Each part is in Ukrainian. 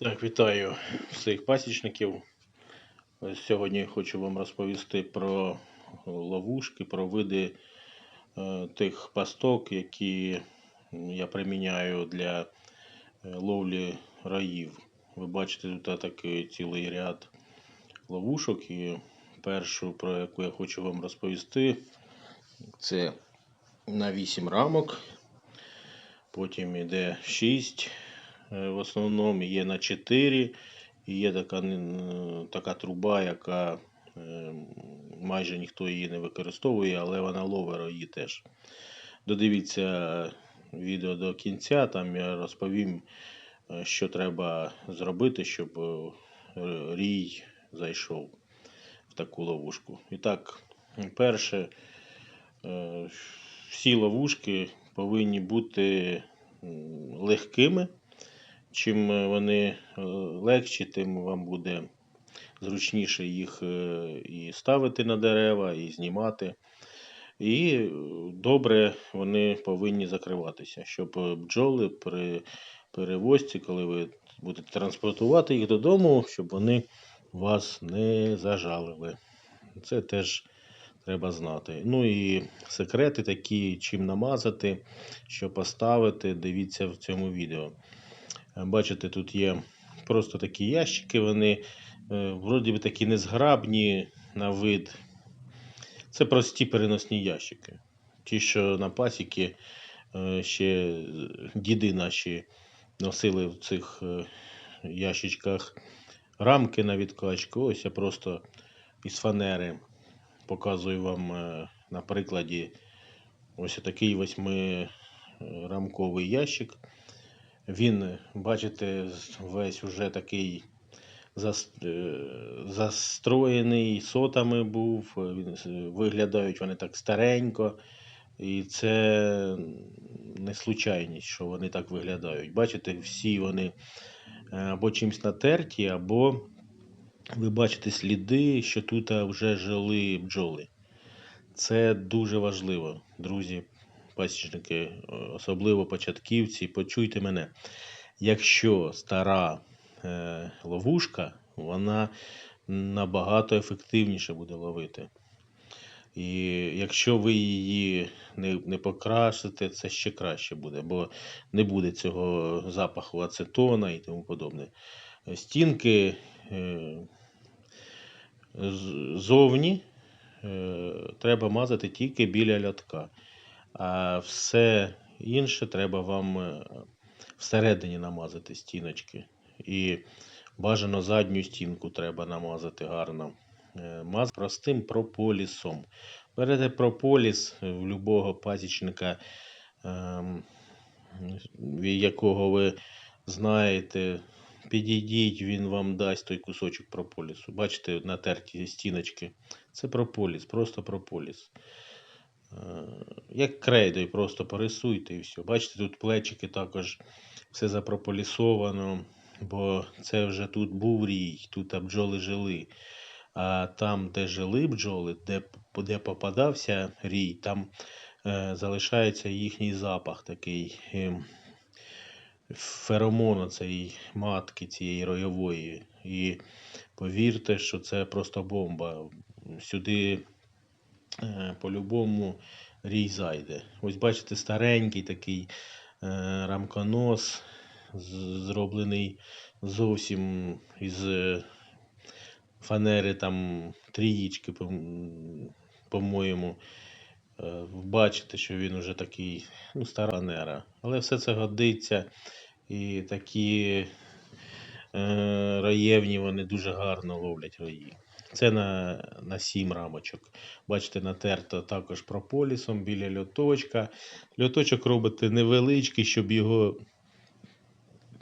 Так, вітаю всіх пасічників. Ось Сьогодні хочу вам розповісти про ловушки, про види е, тих пасток, які я приміняю для е, ловлі раїв. Ви бачите тут такий цілий ряд ловушок. І першу, про яку я хочу вам розповісти, це на 8 рамок. Потім йде 6 е, в основному, є на 4. І є така, така труба, яка е, майже ніхто її не використовує, але вона ловить її теж. Додивіться відео до кінця, там я розповім, е, що треба зробити, щоб е, рій зайшов в таку ловушку. І так, перше, е, всі ловушки повинні бути легкими. Чим е, вони е, легші, тим вам буде зручніше їх е, і ставити на дерева, і знімати. І добре вони повинні закриватися, щоб бджоли при перевозці, коли ви будете транспортувати їх додому, щоб вони вас не зажалили. Це теж треба знати. Ну і секрети такі, чим намазати, що поставити, дивіться в цьому відео. Е, Бачите, тут є просто такі ящики, вони е, вроді би такі незграбні на вид. Це прості переносні ящики. Ті, що на пасіки е, ще діди наші носили в цих ящичках рамки на відкачку. Ось я просто із фанери показую вам на прикладі ось такий восьмирамковий ящик. Він, бачите, весь уже такий е, застроєний сотами був. виглядають вони так старенько. І це не случайність, що вони так виглядають. Бачите, всі вони е, або чимось натерті, або ви бачите сліди, що тут вже жили бджоли. Це дуже важливо, друзі, пасічники, е, особливо початківці, почуйте мене. Якщо стара е, ловушка, вона набагато ефективніше буде ловити. І якщо ви її не, не покрасите, це ще краще буде, бо не буде цього запаху ацетона і тому подобне. Стінки е, зовні е, треба мазати тільки біля льотка, а все інше треба вам е, всередині намазати стіночки. І бажано задню стінку треба намазати гарно. Е, Маз простим прополісом. Берете прополіс в любого пасічника, ем, якого ви знаєте, підійдіть, він вам дасть той кусочок прополісу. Бачите, натерті стіночки. Це прополіс, просто прополіс. Е, Як крейдою, просто порисуйте і все. Бачите, тут плечики також все запрополісовано, бо це вже тут був рій, тут бджоли жили. А там, де жили бджоли, де, де попадався рій, там е, залишається їхній запах такий е, феромону цієї матки, цієї ройової. І повірте, що це просто бомба. Сюди по-любому рій зайде. Ось бачите, старенький такий е, рамконос, зроблений зовсім із е, фанери там трієчки, по- по-моєму. Е, Бачите, що він уже такий, ну, стара фанера. Але все це годиться. І такі е, раєвні вони дуже гарно ловлять рої. Це на, на 7 рамочок. Бачите, натерто також прополісом біля льоточка. Льоточок робите невеличкий, щоб його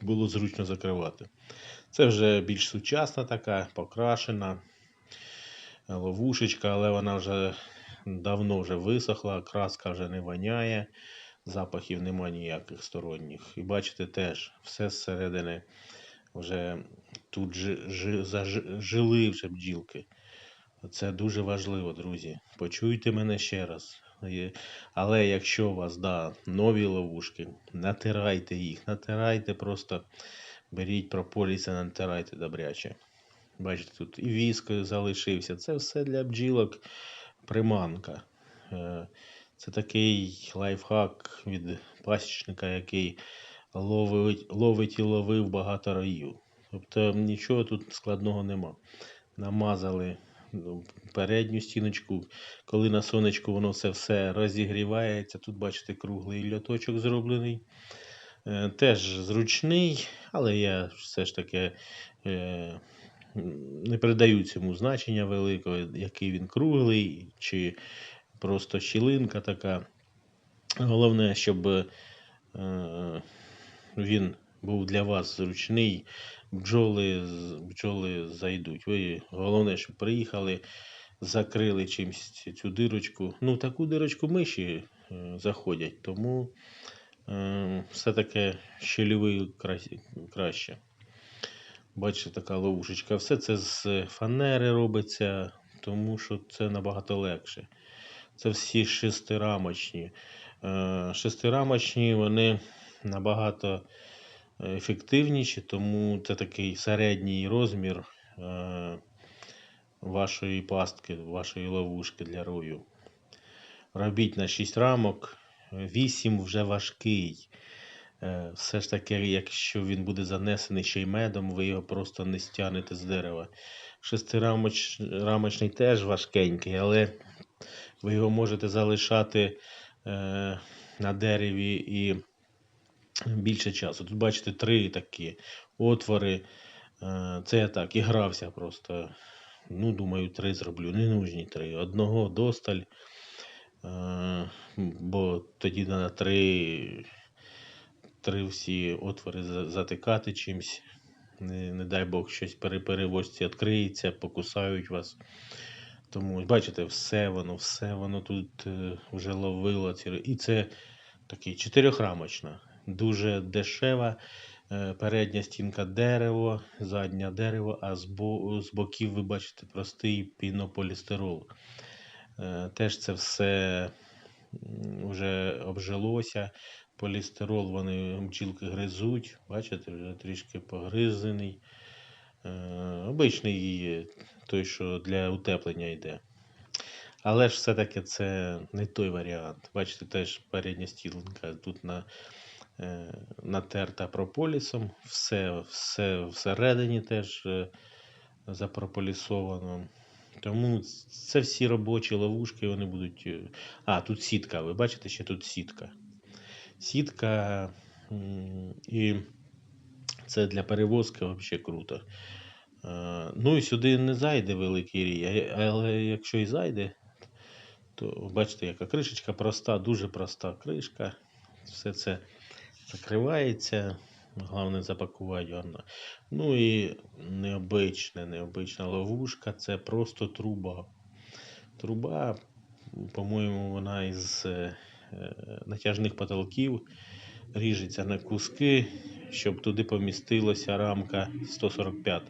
було зручно закривати. Це вже більш сучасна така, покрашена ловушечка, але вона вже давно вже висохла, краска вже не воняє, запахів нема ніяких сторонніх. І бачите теж, все зсередини вже тут жи, жи, зажи- жили вже бджілки. Це дуже важливо, друзі. Почуйте мене ще раз. Але якщо у вас да, нові ловушки, натирайте їх, натирайте просто беріть прополіс і натирайте добряче. Бачите, тут і віск залишився. Це все для бджілок приманка. Е, Це такий лайфхак від пасічника, який ловить, ловить і ловив багато раїв. Тобто нічого тут складного нема. Намазали ну, передню стіночку, коли на сонечку воно все, все розігрівається. Тут, бачите, круглий льоточок зроблений. Е, Теж зручний, але я все ж таки е, не придаю цьому значення великого, який він круглий, чи просто щілинка така. Головне, щоб е, він був для вас зручний, бджоли, бджоли зайдуть. Ви головне, щоб приїхали, закрили чимось цю дирочку. Ну, таку дирочку миші е, заходять, тому е, все-таки щільовий краще. Бачите, така ловушечка. Все це з фанери робиться, тому що це набагато легше. Це всі шестирамочні. Е, Шестирамочні вони набагато ефективніші, тому це такий середній розмір е, вашої пастки, вашої ловушки для рою. Робіть на 6 рамок, 8 вже важкий. Е, Все ж таки, якщо він буде занесений ще й медом, ви його просто не стягнете з дерева. Шестирамочний теж важкенький, але ви його можете залишати е, на дереві і більше часу. Тут бачите три такі отвори. Е, це я так і грався просто. Ну, думаю, три зроблю. Не нужні три. Одного досталь. Е, бо тоді треба три, три всі отвори затикати чимсь. Не, не дай Бог, щось при перевозці відкриється, покусають вас. Тому, бачите, все воно, все воно тут е, вже ловило. І це такий чотирьохрамочна, дуже дешева. Е, Передня стінка дерево, задня дерево, а з, бо... з боків ви бачите простий пінополістирол. Е, Теж це все вже обжилося. Полістирол вони бджілки гризуть. Бачите, вже трішки погризений. Е, Обичний той, що для утеплення йде. Але ж все-таки це не той варіант. Бачите, теж передня стілка тут на, натерта прополісом. Все, все всередині теж е, запрополісовано. Тому це всі робочі ловушки, вони будуть. е, А, тут сітка. Ви бачите, ще тут сітка. Сітка і це для перевозки взагалі круто. Е, Ну і сюди не зайде великий рій, але якщо і зайде, то бачите, яка кришечка проста, дуже проста кришка. Все це закривається. Головне запакувати гарно. Ну і необична, необична ловушка це просто труба. Труба, по-моєму, вона із е, натяжних потолків ріжеться на куски, щоб туди помістилася рамка 145.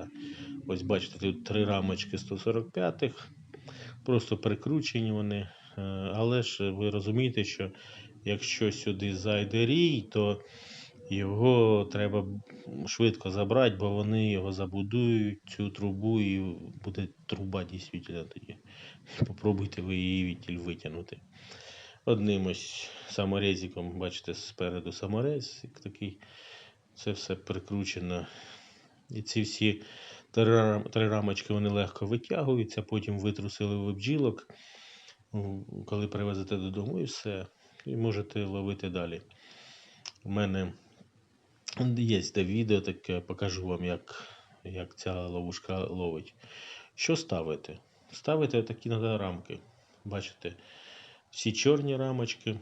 Ось бачите, тут три рамочки 145-х, просто прикручені вони. Е, Але ж ви розумієте, що якщо сюди зайде рій, то його треба швидко забрати, бо вони його забудують, цю трубу, і буде труба дійсно тоді. Попробуйте ви її відтіль витягнути. Одним ось саморезиком, бачите, спереду саморез такий. Це все прикручено. І ці всі три рамочки вони легко витягуються, потім витрусили ви бджілок, коли привезете додому, і все. І можете ловити далі. У мене є де відео таке, покажу вам, як, як ця ловушка ловить. Що ставити? Ставити такі на рамки. Бачите, всі чорні рамочки.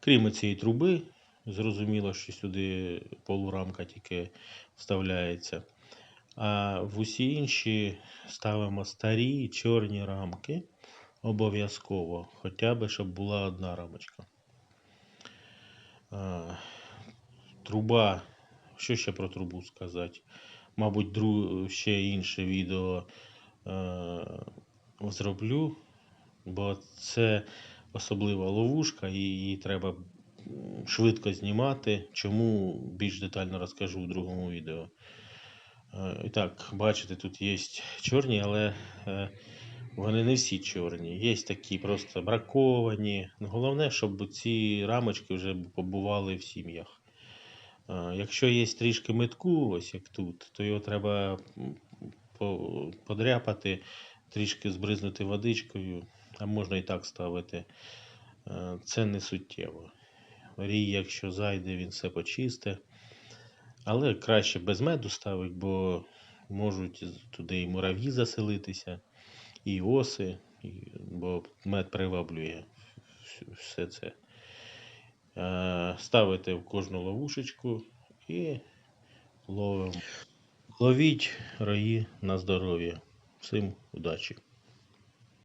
Крім цієї труби, зрозуміло, що сюди полурамка тільки вставляється. А в усі інші ставимо старі чорні рамки. Обов'язково, хоча б, щоб була одна рамочка. Труба. Що ще про трубу сказати? Мабуть, дру... ще інше відео зроблю, бо це особлива ловушка, її треба швидко знімати. Чому більш детально розкажу у другому відео. І так, бачите, тут є чорні, але е, вони не всі чорні. Є такі просто браковані. Ну, Головне, щоб ці рамочки вже побували в сім'ях. Якщо є трішки метку, ось як тут, то його треба подряпати, трішки збризнути водичкою, а можна і так ставити. Це не суттєво. Рій, якщо зайде, він все почисте. Але краще без меду ставить, бо можуть туди і мурав'ї заселитися, і оси, бо мед приваблює все це. Е, Ставите в кожну ловушечку і ловимо. Ловіть раї на здоров'я. Всім удачі!